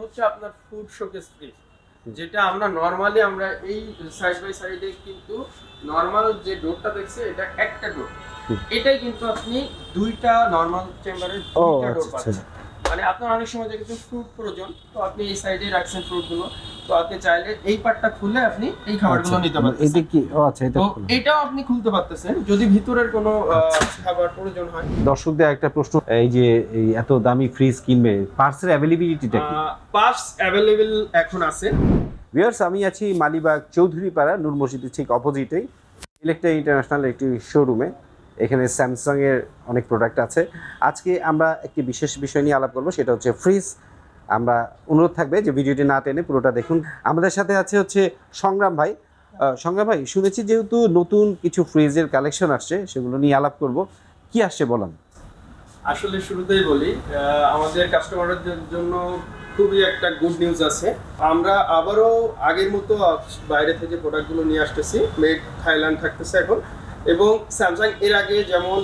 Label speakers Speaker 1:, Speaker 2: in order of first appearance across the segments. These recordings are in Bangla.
Speaker 1: হচ্ছে আপনার ফুড শোকেস ফ্রিজ যেটা আমরা নর্মালি আমরা এই সাইড বাই সাইডে কিন্তু নর্মাল যে ডোরটা দেখছে এটা একটা ডোর এটাই কিন্তু আপনি দুইটা নর্মাল চেম্বারের দুইটা ডোর
Speaker 2: আচ্ছা, আচ্ছা।
Speaker 1: পাচ্ছেন। মানে আপনার অনেক সময় কিন্তু ফ্রুট প্রয়োজন তো আপনি এই সাইডে রাখছেন ফ্রুটগুলো তো আপনি চাইলে এই পার্টটা খুলে আপনি এই খাবারগুলো
Speaker 2: আচ্ছা,
Speaker 1: নিতে পারবেন
Speaker 2: এটা কি? ও আচ্ছা এটা
Speaker 1: তো এটাও আপনি খুলতে পারতেছেন যদি ভিতরের কোনো
Speaker 2: আচ্ছা,
Speaker 1: খাবার প্রয়োজন হয়।
Speaker 2: দর্শকদের একটা প্রশ্ন এই যে এই এত দামি ফ্রিজ কিনবে অ্যাভেলেবিলিটিটা কি?
Speaker 1: পার্টস অ্যাভেলেবেল এখন আছে।
Speaker 2: ভিউয়ার্স আমি আছি মালিবাগ চৌধুরীপাড়া নূর মসজিদের ঠিক অপোজিটেই ইলেকট্রা ইন্টারন্যাশনাল একটি শোরুমে এখানে স্যামসাং এর অনেক প্রোডাক্ট আছে। আজকে আমরা একটি বিশেষ বিষয় নিয়ে আলাপ করব সেটা হচ্ছে ফ্রিজ আমরা অনুরোধ থাকবে যে ভিডিওটি না টেনে পুরোটা দেখুন। আমাদের সাথে আছে হচ্ছে সংগ্রাম ভাই। সংগ্রাম ভাই, শুনেছি যেহেতু নতুন কিছু ফ্রিজের কালেকশন আসছে, সেগুলো নিয়ে আলাপ করব। কি আসছে বলেন?
Speaker 1: আসলে শুরুতেই বলি আমাদের কাস্টমারদের জন্য খুবই একটা গুড নিউজ আছে। আমরা আবারও আগের মতো বাইরে থেকে প্রোডাক্টগুলো নিয়ে আসতেছি। মেড থাইল্যান্ড থাকতেছে এখন। এবং স্যামসাং এর আগে যেমন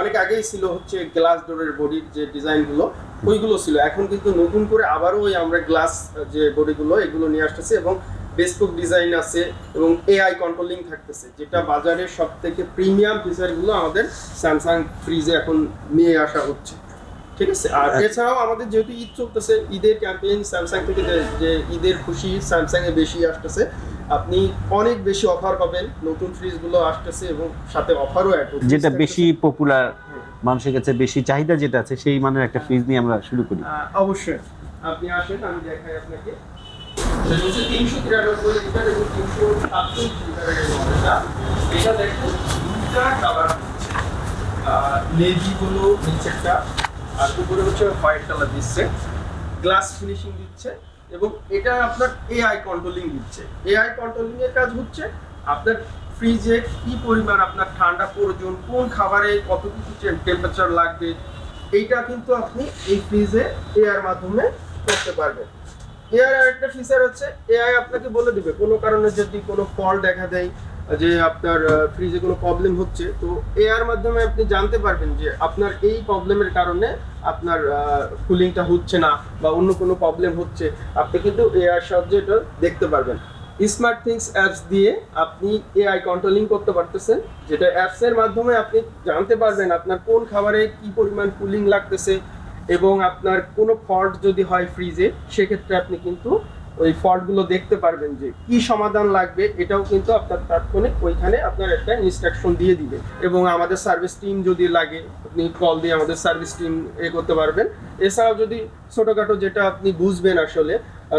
Speaker 1: অনেক আগেই ছিল হচ্ছে গ্লাস ডোরের বডির যে ডিজাইনগুলো ওইগুলো ছিল। এখন কিন্তু নতুন করে আবারও ওই আমরা গ্লাস যে বডিগুলো এগুলো নিয়ে আসতেছে এবং বেসপুক ডিজাইন আছে এবং এআই কন্ট্রোলিং থাকতেছে যেটা বাজারের সব থেকে প্রিমিয়াম ফিচারগুলো আমাদের স্যামসাং ফ্রিজে এখন নিয়ে আসা হচ্ছে। ঠিক আছে? আর এছাড়াও আমাদের যেহেতু ঈদ চলতেছে ঈদের ক্যাম্পেইন স্যামসাং থেকে যে- ঈদের খুশি স্যামসাং এ বেশি আসতেছে আপনি অনেক বেশি অফার পাবেন। নতুন ফ্রিজগুলো আসতেছে এবং সাথে অফারও অ্যাড
Speaker 2: যেটা বেশি পপুলার মানুষের কাছে বেশি চাহিদা যেটা আছে সেই মানের একটা ফ্রিজ নিয়ে আমরা শুরু করি।
Speaker 1: অবশ্যই। আপনি আসেন আমি দেখাই আপনাকে। তিনশো তিরানব্বই লিটার এবং তিনশো সাতচল্লিশ লিটারের এটা দেখুন দুটা কালার লেজিগুলো নিচেরটা আর উপরে হচ্ছে হোয়াইট কালার দিচ্ছে। গ্লাস ফিনিশিং দিচ্ছে এবং এটা আপনার এআই কন্ট্রোলিং দিচ্ছে। এআই কন্ট্রোলিং এর কাজ হচ্ছে আপনার ফ্রিজে কি পরিমাণ আপনার ঠান্ডা প্রয়োজন, কোন খাবারে কতটুকু টেম্পারেচার লাগবে, এইটা কিন্তু আপনি এই ফ্রিজে এআর মাধ্যমে করতে পারবেন। এআই একটা ফিচার হচ্ছে এআই আপনাকে বলে দিবে, কোনো কারণে যদি কোনো ফল দেখা দেয়, যে আপনার ফ্রিজে কোনো প্রবলেম হচ্ছে, তো এআর মাধ্যমে আপনি জানতে পারবেন যে আপনার এই প্রবলেমের কারণে আপনার কুলিংটা হচ্ছে না বা অন্য কোনো প্রবলেম হচ্ছে। আপনি কিন্তু এআর সাহায্যে এটা দেখতে পারবেন। স্মার্ট থিংস অ্যাপস দিয়ে আপনি এআই কন্ট্রোলিং করতে পারতেছেন, যেটা অ্যাপসের মাধ্যমে আপনি জানতে পারবেন আপনার কোন খাবারে কি পরিমাণ কুলিং লাগতেছে এবং আপনার কোনো ফল্ট যদি হয় ফ্রিজে সেক্ষেত্রে আপনি কিন্তু ওই ফল্টগুলো দেখতে পারবেন যে কি সমাধান লাগবে, এটাও কিন্তু আপনার তাৎক্ষণিক ওইখানে আপনার একটা ইনস্ট্রাকশন দিয়ে দিবে। এবং আমাদের সার্ভিস টিম যদি লাগে, আপনি কল দিয়ে আমাদের সার্ভিস টিম এ করতে পারবেন। এছাড়াও যদি ছোটোখাটো যেটা আপনি বুঝবেন আসলে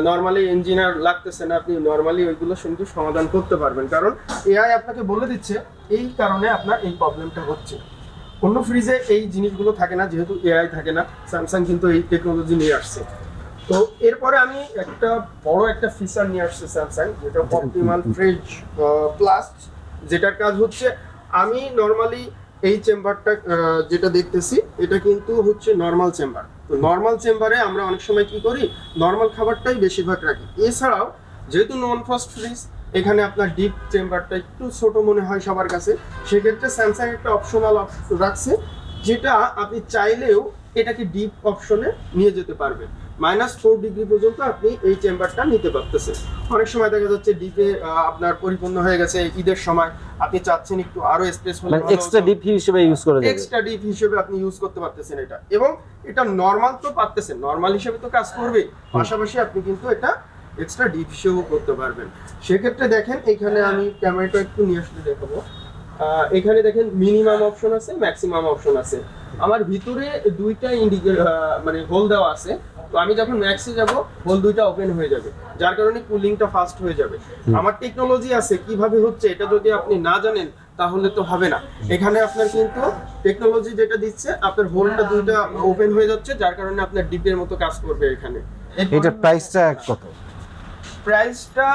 Speaker 1: নর্মালি ইঞ্জিনিয়ার লাগতেছে না, আপনি নর্মালি ওইগুলো কিন্তু সমাধান করতে পারবেন। কারণ এআই আপনাকে বলে দিচ্ছে, এই কারণে আপনার এই প্রবলেমটা হচ্ছে। অন্য ফ্রিজে এই জিনিসগুলো থাকে না, যেহেতু এআই থাকে না স্যামসাং কিন্তু এই টেকনোলজি নিয়ে আসছে। তো এরপরে আমি একটা বড় একটা ফিচার নিয়ে আসছে স্যামসাং যেটা অপটিমাল ফ্রিজ প্লাস যেটার কাজ হচ্ছে, আমি নর্মালি এই চেম্বারটা যেটা দেখতেছি, এটা কিন্তু হচ্ছে নর্মাল চেম্বার তো নর্মাল চেম্বারে আমরা অনেক সময় কি করি? নর্মাল খাবারটাই বেশিরভাগ রাখি। এছাড়াও যেহেতু নন ফাস্ট ফ্রিজ এখানে আপনার ডিপ চেম্বারটা একটু ছোট মনে হয় সবার কাছে, সেক্ষেত্রে স্যামসাং একটা অপশনাল রাখছে, যেটা আপনি চাইলেও এটাকে ডিপ অপশনে নিয়ে যেতে পারবেন। মাইনাস ফোর ডিগ্রি পর্যন্ত আপনি এই চেম্বারটা নিতে পারতেছেন। অনেক সময় দেখা যাচ্ছে ডিপে আপনার পরিপূর্ণ হয়ে গেছে ঈদের সময় আপনি চাচ্ছেন একটু আরও স্পেস
Speaker 2: মানে এক্সট্রা ডিপ হিসেবে ইউজ করা
Speaker 1: এক্সট্রা ডিপ হিসেবে আপনি ইউজ করতে পারতেছেন এটা। এবং এটা নর্মাল তো পারতেছেন নর্মাল হিসেবে তো কাজ করবে। পাশাপাশি আপনি কিন্তু এটা এক্সট্রা ডিপ হিসেবেও করতে পারবেন। সেক্ষেত্রে দেখেন এখানে আমি ক্যামেরাটা একটু নিয়ে আসলে দেখাবো। আহ, এখানে দেখেন মিনিমাম অপশন আছে ম্যাক্সিমাম অপশন আছে। আমার ভিতরে দুইটা ইন্ডিকেট মানে হোল দেওয়া আছে। তো আমি যখন ম্যাক্সে যাব হোল দুইটা ওপেন হয়ে যাবে। যার কারণে কুলিংটা ফাস্ট হয়ে যাবে। আমার টেকনোলজি আছে কীভাবে হচ্ছে এটা যদি আপনি না জানেন তাহলে তো হবে না। এখানে আপনার কিন্তু টেকনোলজি যেটা দিচ্ছে আপনার হোলটা দুইটা ওপেন হয়ে যাচ্ছে যার কারণে আপনার ডিপের মতো কাজ করবে এখানে।
Speaker 2: এটা প্রাইসটা কত?
Speaker 1: প্রাইসটা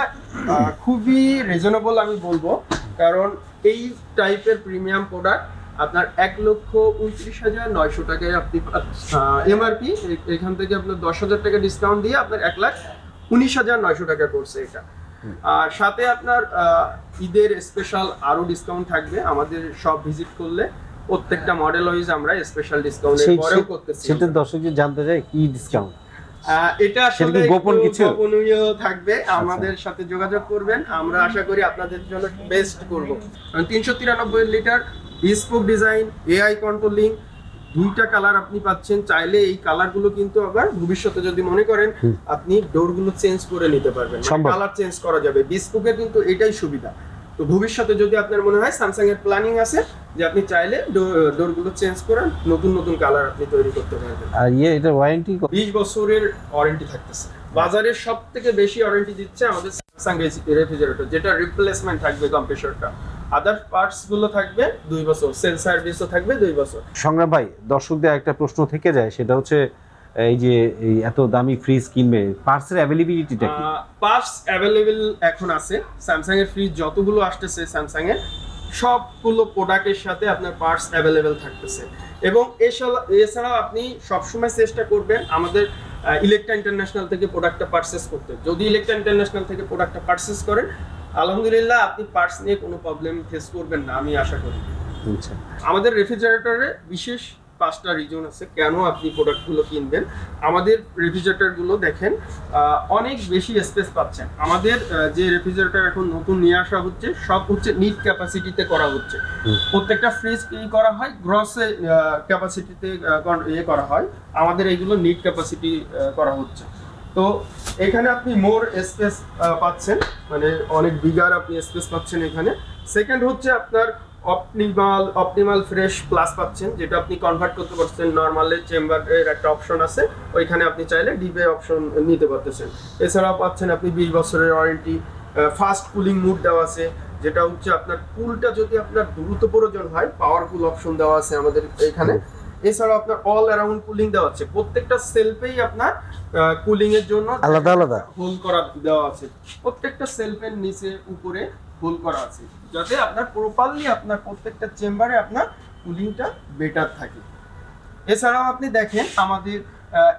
Speaker 1: খুবই রিজনেবল আমি বলব। কারণ এই টাইপের প্রিমিয়াম প্রোডাক্ট আপনার এক লক্ষ উনত্রিশ হাজার নয়শো টাকায় আপনি এমআরপি এখান থেকে আপনার দশ হাজার টাকা ডিসকাউন্ট দিয়ে আপনার এক লাখ উনিশ হাজার নয়শো টাকা করছে এটা। আর সাথে আপনার ঈদের স্পেশাল আরও ডিসকাউন্ট থাকবে। আমাদের সব ভিজিট করলে প্রত্যেকটা মডেল ওয়াইজ আমরা স্পেশাল ডিসকাউন্ট পরেও করতেছি।
Speaker 2: সেটা দর্শক যদি জানতে চায় কি ডিসকাউন্ট
Speaker 1: এটা আসলে
Speaker 2: গোপন কিছু? আচ্ছা।
Speaker 1: গোপনীয় থাকবে। আমাদের সাথে যোগাযোগ করবেন। আমরা আশা করি আপনাদের জন্য বেস্ট করব। তিনশো তিরানব্বই litre bespoke design AI controlling দুইটা কালার আপনি পাচ্ছেন। চাইলে এই কালারগুলো কিন্তু আবার ভবিষ্যতে যদি মনে করেন আপনি ডোরগুলো চেঞ্জ করে নিতে পারবেন। কালার চেঞ্জ করা যাবে। বিস্পোকের কিন্তু এটাই সুবিধা। তো ভবিষ্যতে যদি আপনার মনে হয় স্যামসাং এর প্ল্যানিং আছে যে আপনি চাইলে ডোরগুলো চেঞ্জ করে নতুন নতুন কালার আপনি তৈরি করতে পারবেন।
Speaker 2: আর ইয়ে এটা ওয়ারেন্টি
Speaker 1: বিশ বছরের ওয়ারেন্টি থাকতেছে। বাজারে সব থেকে বেশি ওয়ারেন্টি দিচ্ছে আমাদের স্যামসাং রেফ্রিজারেটর যেটা রিপ্লেসমেন্ট থাকবে কম্প্রেসরটা আদার পার্টসগুলো থাকবে দুই বছর। সেল সার্ভিসও থাকবে দুই বছর।
Speaker 2: সংগ্রাম ভাই দর্শকদের একটা প্রশ্ন থেকে যায় সেটা হচ্ছে এই যে এত দামি ফ্রিজ কিনবে পার্সের অ্যাভেলেবিলিটিটা কি?
Speaker 1: পার্টস অ্যাভেলেবেল এখন আছে। স্যামসাং এর ফ্রিজ যতগুলো আসতেছে স্যামসাং এর সবগুলো প্রোডাক্টের সাথে আপনার পার্টস অ্যাভেলেবেল থাকতেছে। এবং এছাড়াও আপনি সবসময় চেষ্টা করবেন আমাদের ইলেকট্রা ইন্টারন্যাশনাল থেকে প্রোডাক্টটা পারচেস করতে। যদি ইলেকট্রা ইন্টারন্যাশনাল থেকে প্রোডাক্টটা পারচেস করেন আলহামদুলিল্লাহ আপনি পার্টস নিয়ে কোনো প্রবলেম ফেস করবেন না আমি আশা করি।
Speaker 2: আচ্ছা।
Speaker 1: আমাদের রেফ্রিজারেটরে বিশেষ পাঁচটা রিজন আছে কেন আপনি প্রোডাক্টগুলো কিনবেন? আমাদের রেফ্রিজারেটরগুলো দেখেন অনেক বেশি স্পেস পাচ্ছেন। আমাদের যে রেফ্রিজারেটর এখন নতুন নিয়ে আসা হচ্ছে সব হচ্ছে নিট ক্যাপাসিটিতে করা হচ্ছে। প্রত্যেকটা ফ্রিজ কি করা হয় গ্রসে ক্যাপাসিটিতে ইয়ে করা হয়। আমাদের এইগুলো নিট ক্যাপাসিটি করা হচ্ছে। তো এখানে আপনি মোর স্পেস পাচ্ছেন মানে অনেক বিগার আপনি স্পেস পাচ্ছেন এখানে। সেকেন্ড হচ্ছে আপনার অপটিমাল অপটিমাল ফ্রেশ প্লাস পাচ্ছেন, যেটা আপনি কনভার্ট করতে পারছেন নর্মালের চেম্বারের একটা অপশন আছে, ওইখানে আপনি চাইলে ডিবে অপশন নিতে পারতেছেন। এছাড়াও পাচ্ছেন আপনি বিশ বছরের ওয়ারেন্টি ফাস্ট কুলিং মুড দেওয়া আছে, যেটা হচ্ছে আপনার কুলটা যদি আপনার দ্রুত প্রয়োজন হয় পাওয়ারফুল অপশন দেওয়া আছে আমাদের এখানে। এছাড়াও আপনার অল অ্যারাউন্ড কুলিং দেওয়া আছে। প্রত্যেকটা সেলফেই আপনার কুলিং এর জন্য
Speaker 2: আলাদা আলাদা?
Speaker 1: হোল করা দেওয়া আছে। প্রত্যেকটা সেলফের নিচে উপরে হোল করা আছে। যাতে আপনার প্রপারলি আপনার প্রত্যেকটা চেম্বারে আপনার কুলিংটা বেটার থাকে। এছাড়াও আপনি দেখেন আমাদের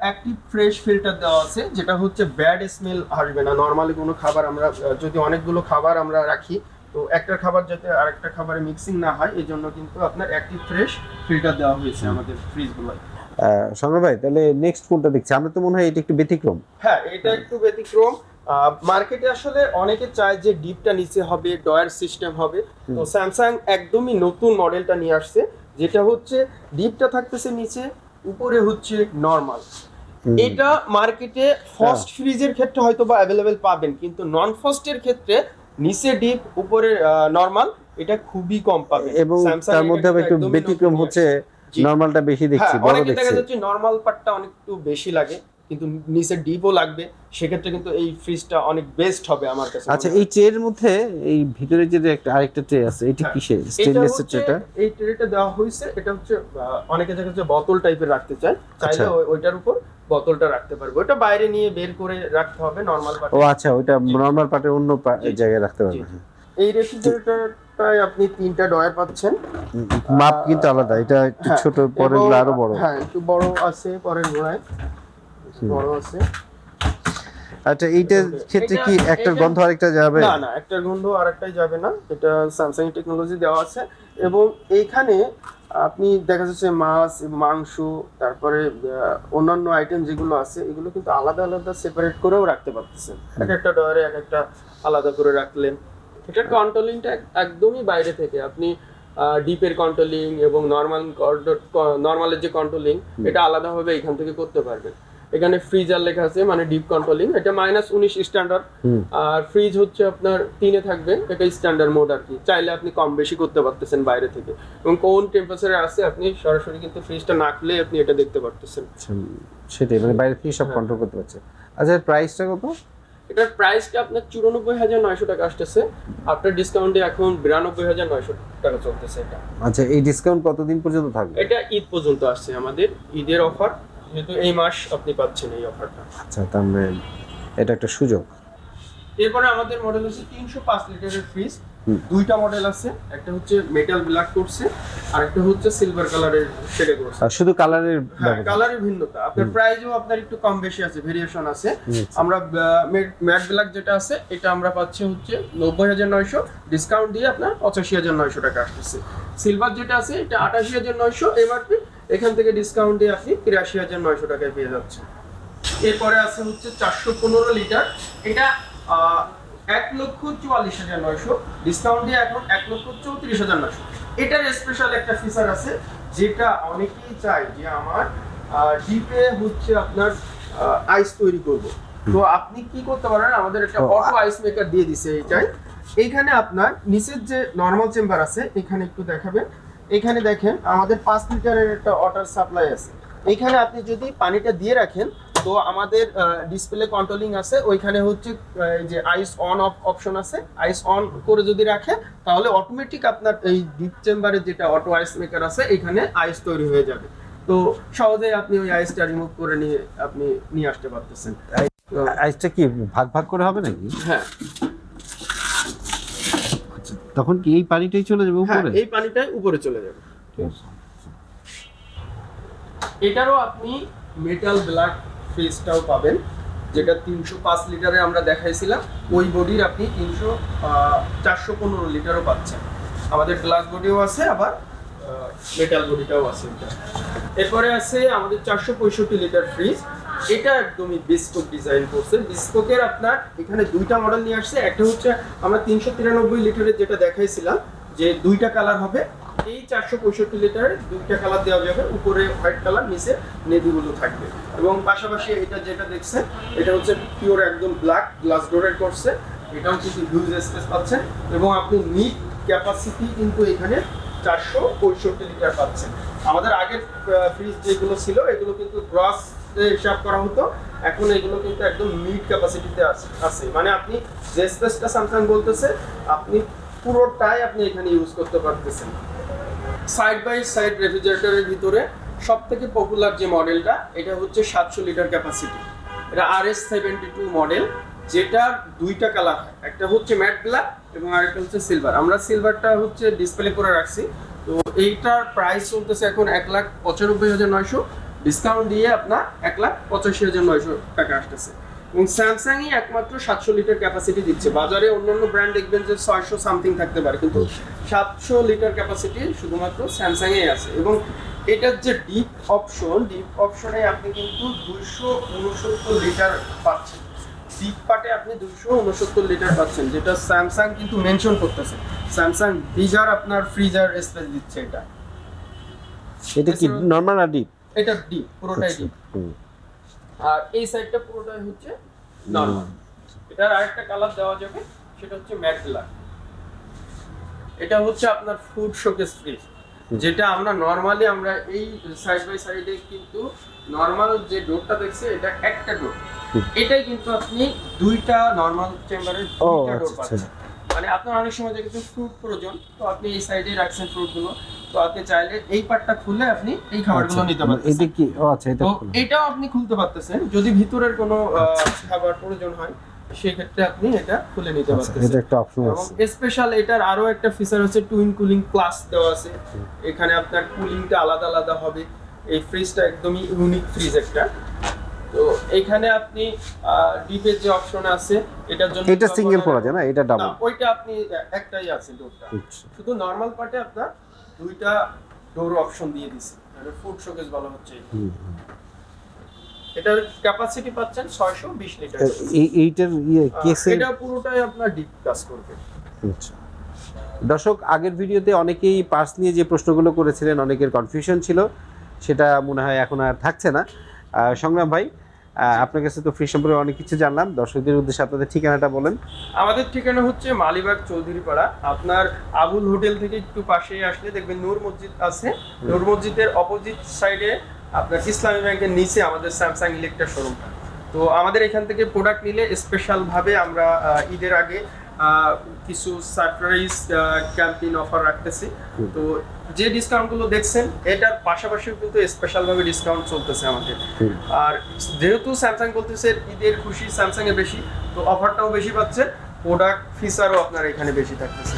Speaker 1: অ্যাক্টিভ ফ্রেশ ফিল্টার দেওয়া আছে যেটা হচ্ছে ব্যাড স্মেল আসবে না। নর্মালি কোনো খাবার আমরা যদি অনেকগুলো খাবার আমরা রাখি তো একটা খাবার যাতে আরেকটা খাবারে মিক্সিং না হয় এই জন্য কিন্তু আপনার অ্যাক্টিভ ফ্রেশ ফিল্টার দেওয়া হয়েছে আমাদের ফ্রিজগুলোয়
Speaker 2: সংগ্রাম ভাই তাহলে নেক্সট কোনটা দেখছি? আমরা তো মনে হয় এটা একটু ব্যতিক্রম।
Speaker 1: হ্যাঁ এটা একটু ব্যতিক্রম। মার্কেটে আসলে অনেকে চায় যে ডিপটা নিচে হবে ডয়ার সিস্টেম হবে। তো স্যামসাং একদমই নতুন মডেলটা নিয়ে আসছে যেটা হচ্ছে ডিপটা থাকতেছে নিচে উপরে হচ্ছে নর্মাল এটা মার্কেটে ফার্স্ট ফ্রিজের ক্ষেত্রে হয়তো বা অ্যাভেলেবেল পাবেন কিন্তু নন ফার্স্টের ক্ষেত্রে নিচে ডিপ উপরে নর্মাল এটা খুবই কম পাবে।
Speaker 2: এবং তার মধ্যে একটু ব্যতিক্রম হচ্ছে। নর্মালটা বেশি দেখছি
Speaker 1: হ্যাঁ,
Speaker 2: বড়
Speaker 1: অনেকে দেখা
Speaker 2: দেখছি।
Speaker 1: যাচ্ছে নর্মাল পার্টটা অনেক একটু বেশি লাগে। কিন্তু নিচে ডিপও লাগবে। সেক্ষেত্রে কিন্তু এই ফ্রিজটা অনেক বেস্ট হবে আমার কাছে
Speaker 2: আচ্ছা এই ট্রের মধ্যে এই ভিতরে যে একটা আরেকটা ট্রে আছে এটা
Speaker 1: হ্যাঁ,
Speaker 2: কিসের?
Speaker 1: এটা
Speaker 2: স্টেনলেস
Speaker 1: হচ্ছে
Speaker 2: ট্রেটা
Speaker 1: এই ট্রেটা দেওয়া হয়েছে এটা হচ্ছে অনেকে দেখা যাচ্ছে বোতল টাইপের রাখতে চায়। চাইলে
Speaker 2: আচ্ছা।
Speaker 1: ওইটার উপর বোতলটা রাখতে পারবে। ওটা বাইরে নিয়ে বের করে রাখতে হবে নর্মাল
Speaker 2: ও আচ্ছা ওইটা নর্মাল পার্টের অন্য জায়গায় রাখতে পারবে
Speaker 1: জি। এই রেফ্রিজারেটরটায় আপনি তিনটা ডয়ার পাচ্ছেন।
Speaker 2: মাপ কিন্তু আলাদা এটা একটু
Speaker 1: হ্যাঁ,
Speaker 2: ছোট পরের আরও বড়।
Speaker 1: হ্যাঁ একটু বড় আছে পরের গোড়ায় বড় আছে।
Speaker 2: আচ্ছা এইটার ক্ষেত্রে কি
Speaker 1: এটা-
Speaker 2: একটা
Speaker 1: এটা-
Speaker 2: গন্ধ আরেকটা যাবে?
Speaker 1: না না একটা গন্ধ আরেকটাই যাবে না। এটা স্যামসাং টেকনোলজি দেওয়া আছে। এবং এইখানে আপনি দেখা যাচ্ছে মাছ মাংস তারপরে অন্যান্য আইটেম যেগুলো আছে এগুলো কিন্তু আলাদা আলাদা সেপারেট করেও রাখতে পারতেছেন। এক একটা ডয়ারে এক একটা আলাদা করে রাখলেন। এটার কন্ট্রোলিংটা একদমই বাইরে থেকে। আপনি ডিপের কন্ট্রোলিং এবং নর্মাল নর্মালের যে কন্ট্রোলিং এটা আলাদাভাবে এখান থেকে করতে পারবেন। এখানে ফ্রিজার লেখা আছে মানে ডিপ কন্ট্রোলিং এটা মাইনাস উনিশ স্ট্যান্ডার্ড আর ফ্রিজ হচ্ছে আপনার তিনে থাকবে এটা স্ট্যান্ডার্ড মোড আর কি। চাইলে আপনি কম বেশি করতে পারতেছেন বাইরে থেকে। এবং কোন টেম্পারেচারে আছে আপনি সরাসরি কিন্তু ফ্রিজটা না খুলে আপনি এটা দেখতে পারতেছেন।
Speaker 2: আচ্ছা, সেটাই মানে বাইরে থেকে সব
Speaker 1: হ্যাঁ।
Speaker 2: কন্ট্রোল করতে পারছে। আচ্ছা প্রাইসটা কত?
Speaker 1: এটার প্রাইসটা আপনার চুরানব্বই হাজার নয়শো টাকা আসতেছে। আফটার ডিসকাউন্টে এখন বিরানব্বই হাজার নয়শো টাকা চলতেছে এটা।
Speaker 2: আচ্ছা এই ডিসকাউন্ট কতদিন পর্যন্ত থাকবে?
Speaker 1: এটা ঈদ পর্যন্ত আসছে আমাদের ঈদের অফার যেহেতু এই মাস আপনি পাচ্ছেন এই অফারটা।
Speaker 2: আচ্ছা তার মানে এটা একটা সুযোগ।
Speaker 1: এরপরে আমাদের মডেল হচ্ছে তিনশো পাঁচ লিটারের ফ্রিজ দুইটা মডেল আছে একটা হচ্ছে মেটাল ব্ল্যাক করছে আর একটা হচ্ছে সিলভার কালারের শেডে করছে।
Speaker 2: আর শুধু কালারের
Speaker 1: হ্যাঁ কালারের ভিন্নতা। আপনার প্রাইসও আপনার একটু কম বেশি আছে ভেরিয়েশন আছে। আমরা ম্যাট ব্ল্যাক যেটা আছে এটা আমরা পাচ্ছি হচ্ছে নব্বই হাজার নয়শো। ডিসকাউন্ট দিয়ে আপনার পঁচাশি হাজার নয়শো টাকা আসতেছে। সিলভার যেটা আছে এটা আটাশি হাজার নয়শো। এমআরপি এখান থেকে ডিসকাউন্ট দিয়ে আপনি তিরাশি হাজার নয়শো টাকায় পেয়ে যাচ্ছেন। এরপরে আছে হচ্ছে চারশো পনেরো লিটার। এটা এক লক্ষ চুয়াল্লিশ হাজার নয়শো। ডিসকাউন্ট দিয়ে এখন এক লক্ষ চৌত্রিশ হাজার নয়শো। এটার স্পেশাল একটা ফিচার আছে যেটা অনেকেই চায় যে আমার ডিপে হচ্ছে আপনার আইস তৈরি করব। তো আপনি কি করতে পারেন আমাদের একটা অটো আইস মেকার দিয়ে দিছে এইটাই। এইখানে আপনার নিচের যে নর্মাল চেম্বার আছে এখানে একটু দেখাবেন। এখানে দেখেন আমাদের পাঁচ লিটারের একটা ওয়াটার সাপ্লাই আছে। এখানে আপনি যদি পানিটা দিয়ে রাখেন তো আমাদের ডিসপ্লে কন্ট্রোলিং আছে। ওইখানে হচ্ছে যে আইস অন অফ অপশন আছে। আইস অন করে যদি রাখে তাহলে অটোমেটিক আপনার এই ডিপ চেম্বারে যেটা অটো আইস মেকার আছে এখানে আইস তৈরি হয়ে যাবে। তো সহজেই আপনি ওই আইসটা রিমুভ করে নিয়ে আপনি নিয়ে আসতে পারতেছেন।
Speaker 2: আইসটা কি ভাগ ভাগ করে হবে নাকি?
Speaker 1: হ্যাঁ।
Speaker 2: তখন কি এই পানিটাই চলে যাবে
Speaker 1: হ্যাঁ
Speaker 2: উপরে?
Speaker 1: এই পানিটাই উপরে চলে যাবে। এটারও আপনি মেটাল ব্ল্যাক ফেসটাও পাবেন যেটা তিনশো পাঁচ লিটারে আমরা দেখাইছিলাম। ওই বডির আপনি তিনশো চারশো পনেরো লিটারও পাচ্ছেন। আমাদের গ্লাস বডিও আছে আবার মেটাল বডিটাও আছে। এরপরে আছে আমাদের চারশো পঁয়ষট্টি লিটার ফ্রিজ এটা একদমই বিস্কোক ডিজাইন করছে। বিস্কোকের আপনার এখানে দুইটা মডেল নিয়ে আসছে। একটা হচ্ছে আমরা তিনশো তিরানব্বই লিটারের যেটা দেখাইছিলাম, যে দুইটা কালার হবে। এই চারশো পঁয়ষট্টি লিটারের দুইটা কালার দেওয়া যাবে। উপরে হোয়াইট কালার নিচে নেভিগুলো থাকবে। এবং পাশাপাশি এটা যেটা দেখছেন, এটা হচ্ছে পিওর একদম ব্ল্যাক গ্লাস ডোরের করছে। এটাও কিন্তু হিউজ স্পেস পাচ্ছেন। এবং আপনি নিট ক্যাপাসিটি কিন্তু এখানে চারশো পঁয়ষট্টি লিটার পাচ্ছেন। আমাদের আগের ফ্রিজ যেগুলো ছিল, এগুলো কিন্তু গ্রস হিসাব করা হতো। এখন এগুলো কিন্তু একদম মিড ক্যাপাসিটিতে আছে। মানে আপনি যে স্পেসটা স্যামসাং বলতেছে, আপনি পুরোটাই আপনি এখানে ইউজ করতে পারতেছেন। সাইড বাই সাইড রেফ্রিজারেটরের ভিতরে সব থেকে পপুলার যে মডেলটা এটা হচ্ছে সাতশো লিটার ক্যাপাসিটি এটা R S seventy two model যেটা দুইটা কালার হয়। একটা হচ্ছে ম্যাট ব্ল্যাক এবং আরেকটা হচ্ছে সিলভার আমরা সিলভারটা হচ্ছে ডিসপ্লে করে রাখছি। তো এইটার প্রাইস চলতেছে এখন এক লাখ পঁচানব্বই হাজার নয়শো। ডিসকাউন্ট দিয়ে আপনার এক লাখ পঁচাশি হাজার নয়শো টাকা আসতেছে। এবং স্যামসাংই একমাত্র সাতশো লিটার ক্যাপাসিটি দিচ্ছে। বাজারে অন্যান্য ব্র্যান্ড দেখবেন যে ছয়শো সামথিং থাকতে পারে। কিন্তু সাতশো লিটার ক্যাপাসিটি শুধুমাত্র স্যামসাংয়ে আছে। এবং এটার যে ডিপ অপশন ডিপ অপশনে আপনি কিন্তু দুইশো উনসত্তর লিটার পাচ্ছেন। ডিপ পার্টে আপনি দুইশো উনসত্তর লিটার পাচ্ছেন যেটা স্যামসাং কিন্তু মেনশন করতেছে। স্যামসাং ফ্রিজার আপনার ফ্রিজার স্পেস দিচ্ছে এটা।
Speaker 2: এটা কি নর্মাল আর ডিপ
Speaker 1: এটা ডিপ পুরোটাই ডিপ আর এই সাইডটা পুরোটাই হচ্ছে নরমাল এটার আরেকটা কালার দেওয়া যাবে সেটা হচ্ছে ম্যাট ব্ল্যাক এটা হচ্ছে আপনার ফুড শোকেস ফ্রিজ যেটা আমরা নরমালি আমরা এই সাইড বাই সাইডে কিন্তু নরমাল যে ডোরটা দেখছি এটা একটা ডোর। এটাই কিন্তু আপনি দুইটা নরমাল চেম্বারের দুইটা ডোর
Speaker 2: আচ্ছা, আচ্ছা।
Speaker 1: পাচ্ছেন। মানে আপনার অনেক সময় কিছু ফ্রুট প্রয়োজন তো আপনি এই সাইডে রাখছেন ফ্রুটগুলো তো আপনি চাইলে এই পার্টটা খুলে আপনি এই খাবারগুলো নিতে
Speaker 2: আচ্ছা,
Speaker 1: পারতেছেন।
Speaker 2: এটা কি ও আচ্ছা এটা
Speaker 1: এটাও আপনি খুলতে পারতেছেন। যদি ভিতরের কোনো
Speaker 2: আচ্ছা, আচ্ছা।
Speaker 1: খাবার প্রয়োজন হয় সেই ক্ষেত্রে আপনি এটা খুলে নিতে
Speaker 2: আচ্ছা, এটা একটা অপশন আছে।
Speaker 1: স্পেশাল এটার আরও একটা ফিচার হচ্ছে টুইন কুলিং প্লাস দেওয়া আছে। এখানে আপনার কুলিংটা আলাদা আলাদা হবে। এই ফ্রিজটা একদমই ইউনিক ফ্রিজ একটা। তো এখানে আপনি ডিপের যে অপশন আছে এটার জন্য
Speaker 2: এটা সিঙ্গেল করা যায় না? এটা ডাবল
Speaker 1: ওইটা আপনি একটাই আছে শুধু নর্মাল পার্টে আপনার দুইটা ডোর অপশন দিয়ে দিছে। ফুড শোকেস বলা হচ্ছে এটার ক্যাপাসিটি পাচ্ছেন ছয়শো বিশ লিটার
Speaker 2: এই এইটার ইয়ে কেসে
Speaker 1: এটা পুরোটাই আপনার ডিপ কাজ করবে।
Speaker 2: আচ্ছা। দর্শক আগের ভিডিওতে অনেকেই পার্স নিয়ে যে প্রশ্নগুলো করেছিলেন অনেকের কনফিউশন ছিল। সেটা মনে হয় এখন আর থাকছে না। সংগ্রাম ভাই আপনার কাছে তো ফ্রি সম্পর্কে অনেক কিছু জানলাম। দর্শকদের উদ্দেশ্যে আপনাদের ঠিকানাটা বলেন।
Speaker 1: আমাদের ঠিকানা হচ্ছে মালিবাগ চৌধুরী পাড়া আপনার আবুল হোটেল থেকে একটু পাশে আসলে দেখবেন নূর মসজিদ আছে। নূর মসজিদের অপোজিট সাইডে আপনার ইসলামী ব্যাংকের নিচে আমাদের স্যামসাং ইলেকট্রা শোরুমটা তো আমাদের এখান থেকে প্রোডাক্ট নিলে স্পেশাল ভাবে আমরা ঈদের আগে কিছু সারপ্রাইজ ক্যাম্পেইন অফার রাখতেছি। তো যে ডিসকাউন্টগুলো দেখছেন এটার পাশাপাশি কিন্তু স্পেশাল ভাবে ডিসকাউন্ট চলতেছে আমাদের। আর যেহেতু স্যামসাং বলতেছে ঈদের খুশি স্যামসাং এ বেশি তো অফারটাও বেশি পাচ্ছে প্রোডাক্ট ফিচারও আপনার এখানে বেশি থাকতেছে।